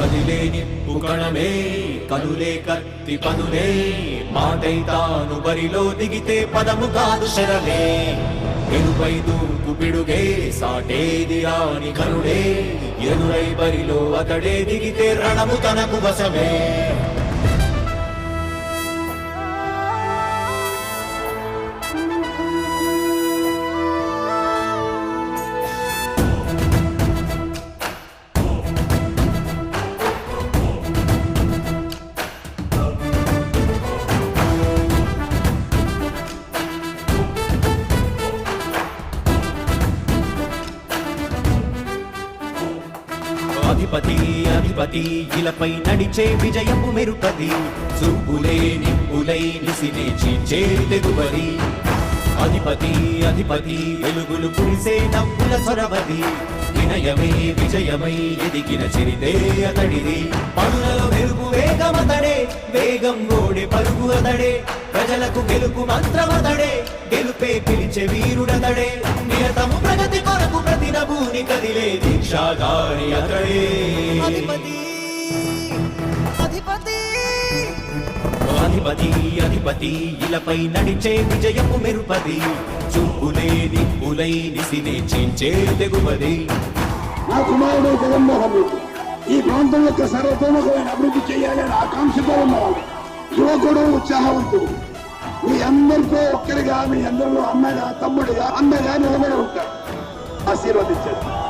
కదిలే పుకణమే కనులే కత్తి పనులే మాటై తాను బరిలో దిగితే పదము కాదు శరమే ఎనుపై దూకు పిడుగే సాటేది రాని కనుడే ఎనురై బరిలో అతడే దిగితే రణము తనకు వశమే గణపతి అధిపతి ఇలపై నడిచే విజయము మెరుపతి చూపులే నిప్పులై నిసినే చీల్చే తెగుబడి అధిపతి అధిపతి వెలుగులు కురిసే నవ్వుల సొరవది వినయమే విజయమై ఎదిగిన చిరితే అతడిది. పనులలో మెరుగు వేగమతడే వేగం ఓడి పరుగు అతడే. ప్రజలకు గెలుపు మంత్రమతడే గెలుపే పిలిచే వీరుడతడే. అతడే. అధిపతి అధిపతి. అధిపతి అధిపతి ఇలపై నడిచే విజయము మెరుపది. చూపులే దిప్పులై నిసినే చీల్చే తెగుపది నా కుమారుడు జగన్మోహన్ రెడ్డి ఈ ప్రాంతం యొక్క సర్వతోముఖమైన అభివృద్ధి చేయాలని ఆకాంక్షతో ఉన్నవాడు. యువకుడు ఉత్సాహవంతుడు. మీ అందరితో ఒక్కరిగా మీ అందరిలో అన్నగా తమ్ముడిగా అన్నగా నిలబడి ఉంటాడు. ఆశీర్వదించండి.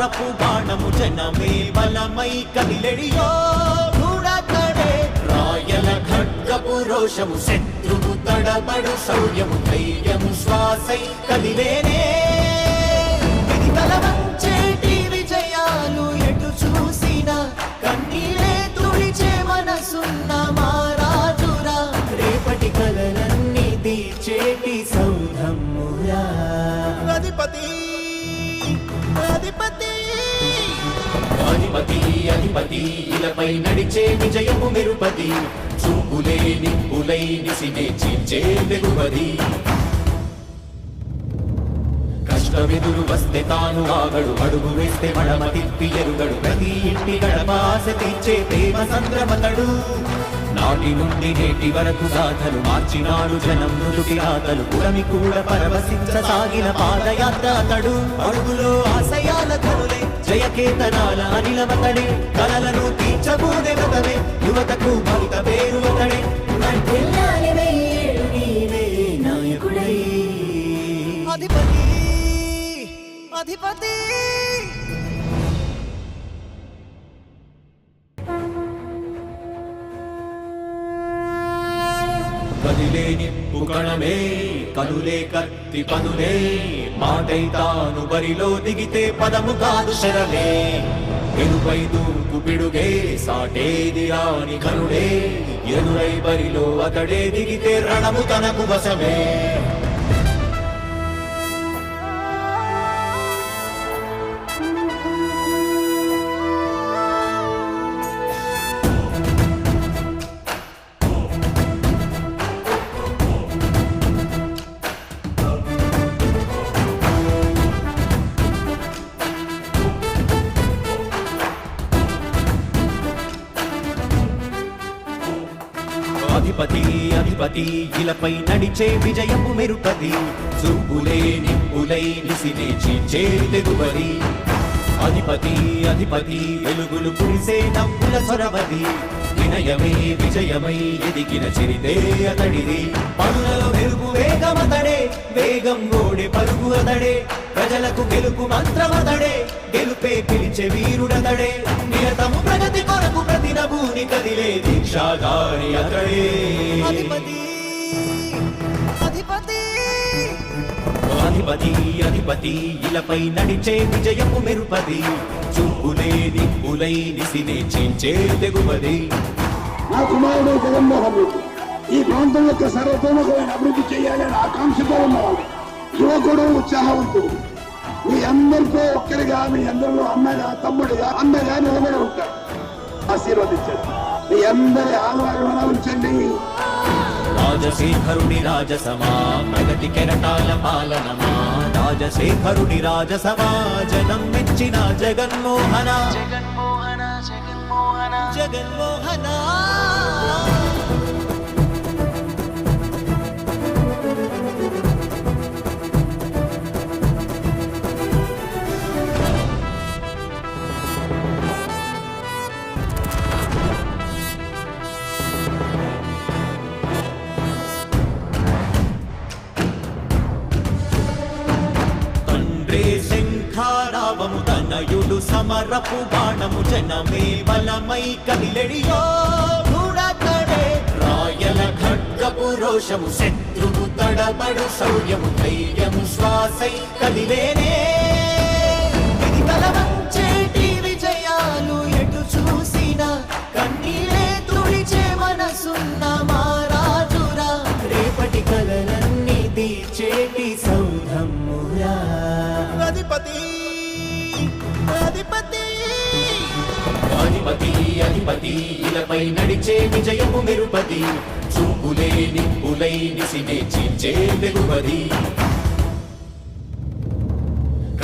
సమరపు బాణము జనమే బలమై కదిలెడియో చూడకడే రాయల ఖడ్గపు రోషము శత్రువు తడబడు శౌర్యము ధైర్యము శ్వాసై కదిలేనే. అధిపతి అధిపతి అధిపతి ఇలపై నడిచే విజయము మెరుపది చూపులే నిప్పులై నిసినే చీల్చే వెలువది కష్టమెదురు వస్తే తాను ఆగడు అడుగు వేస్తే మడమ తిప్పి ఎరుగడు. ప్రతి ఇంటి గడపాస తీర్చే ప్రేమ సంద్రమతడు. నాటి నుండి నేటి వరకు గాథలు మార్చినాడు జనం మృదుటి రాతలు. పురమి కూడా పరవశించసాగిన పాదయాత్ర అతడు. అడుగులో ఆశయాల కనులే జయకేతనాల అనిలమతడే కలలను తీర్చబోదే గతమే యువతకు భవిత పేరు అతడే. అధిపతి అధిపతి కదిలేని పుకణమే కనులే కత్తి పనులే మాటై తాను బరిలో దిగితే పదము కాదు శరమే ఎనుపై దూకు పిడుగే సాటేది రాని కనుడే ఎనురై బరిలో అతడే దిగితే రణము తనకు వశమే అధిపతి ఇలపై నడిచే విజయము మెరుపతి చూపులే నింపులై నిసినే చీల్చే తెగుబడి అధిపతి అధిపతి వెలుగులు కురిసే నవ్వుల సొరవది. వినయమే విజయమై ఎదిగిన చిరితే అతడిది. పనులలో మెరుగు వేగమతడే వేగం ఓడే పరుగు అతడే. ప్రజలకు గెలుపు మంత్రమతడే గెలుపే పిలిచే వీరుడతడే నిరతము ప్రగతి కొరకు ప్రతి నభూని భూని కదిలే దీక్షాగారి అతడే. అధిపతి అధిపతి. అధిపతి అధిపతి ఇలపై నడిచే విజయము మెరుపది. చూపులే దిక్కులై నిసినే చించే తెగువది. నా కుమారుడు జగన్మోహన్ రెడ్డి. ఈ ప్రాంతం యొక్క సర్వతోముఖమైన అభివృద్ధి చేయాలని ఆకాంక్షతో ఉన్నవాడు. యువకుడు ఉత్సాహవంతుడు. మీ అందరితో ఒక్కరిగా మీ అందరిలో అన్నగా తమ్ముడిగా అన్నగా నిలబడి ఉంటాడు. ఆశీర్వదించండి. మీ అందరి ఆదరణ ఉంచండి. రాజశేఖరుడి రాజసమా ప్రగతి కెరటాల పాలనమా? రాజశేఖరుడి రాజసమా జనం మెచ్చిన జగన్మోహన. జగన్మోహన జగన్మోహన. జగన్మోహన. తండ్రే తనయుడు సమరపు బాణము జనమే బలమై కదిలెడియో. ఖడ్గపు రోషము శత్రువు తడబడు శౌర్యము ధైర్యము శ్వాసై కదిలేనే. అధిపతి. ఇలపై నడిచే విజయము మెరుపది. చూపులే నిప్పులై నిసినే చించే వెలువది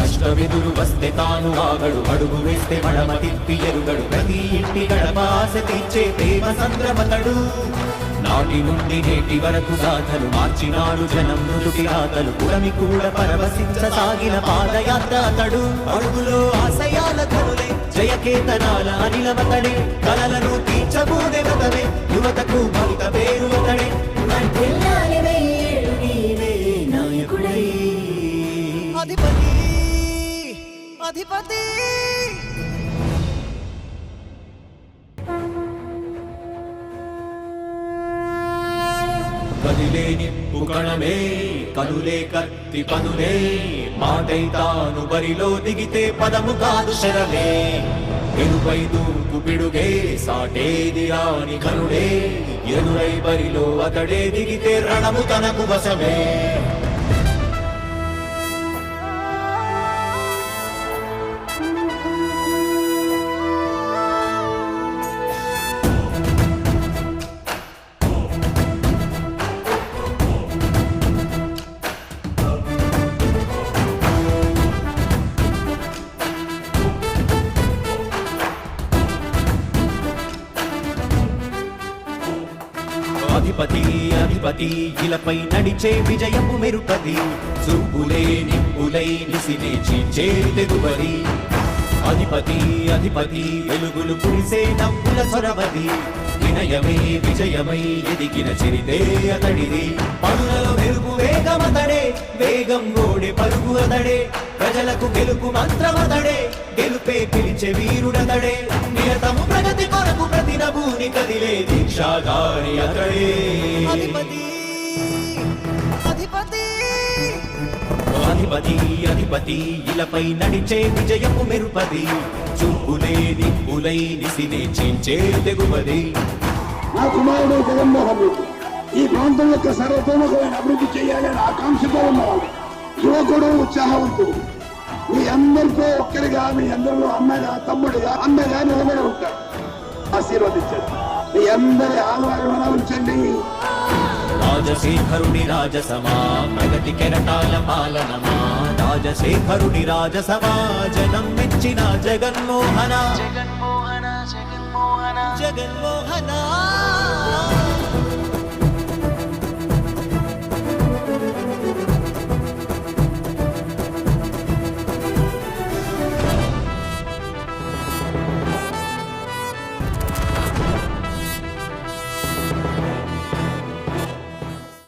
కష్టమెదురు వస్తే తాను ఆగడు. అడుగు వేస్తే మడమ తిప్పి ఎరుగడు. ప్రతి ఇంటి గడపాస తీర్చే ప్రేమ సంద్రమతడు. నాటి నుండి నేటి వరకు గాథలు మార్చినాడు జనం నుదుటి రాతలు పురమి కూడా పరవశించసాగిన పాదయాత్ర అతడు అడుగులో ఆశయాల కనులే జయకేతనాల అనిలమతడే కలలను తీర్చబూదెవతవే యువతకు భవిత పేరు నాయకుడై. అధిపతి అధిపతి. నిప్పు కనులే కత్తి పనులే మాటై తాను బరిలో దిగితే పదము కాదు శరమే. ఎనుపై దూకు పిడుగే సాటేది రాని కనుడే ఎనురై బరిలో అతడే దిగితే రణము తనకు వశమే. అధిపతి అధిపతి ఇలపై నడిచే విజయము మెరుపతి చూపులే నిప్పులై నిసినే చీల్చే తెగువది. అధిపతి అధిపతి వెలుగులు కురిసే నవ్వుల సొరవది వినయమే విజయమై ఎదిగిన చిరితే అతడిది. పనులలో మెరుగు వేగమతడే వేగం ఓడే పరుగు అతడే. ప్రజలకు గెలుపు మంత్రమతడే గెలుపే పిలిచే వీరుడతడే. నిరతము ప్రగతి కొరకు ప్రతి నభూని కదిలే దీక్షాగారి అతడే. అధిపతి అధిపతి. అధిపతి అధిపతి ఇలపై నడిచే విజయము మెరుపది. చూపులే దిక్కులై నిసినే చించే తెగువది. నా కుమారుడు జగన్మోహన్ ఈ ప్రాంతం యొక్క సర్వతోముఖమైన అభివృద్ధి చేయాలని ఆకాంక్షతో ఉన్నవాడు. యువకుడు ఉత్సాహవంతుడు మీ అందరితో ఒక్కరిగా మీ అందరిలో అన్నగా తమ్ముడిగా అన్నగా నిలబడి ఉంటాడు ఆశీర్వదించండి. మీ అందరి ఆదరణ ఉంచండి. రాజశేఖరుడి రాజసమా ప్రగతి కెరటాల పాలనమా? రాజశేఖరుడి రాజసమా జనం మెచ్చిన జగన్మోహన. జగన్మోహన జగన్మోహన. జగన్మోహన.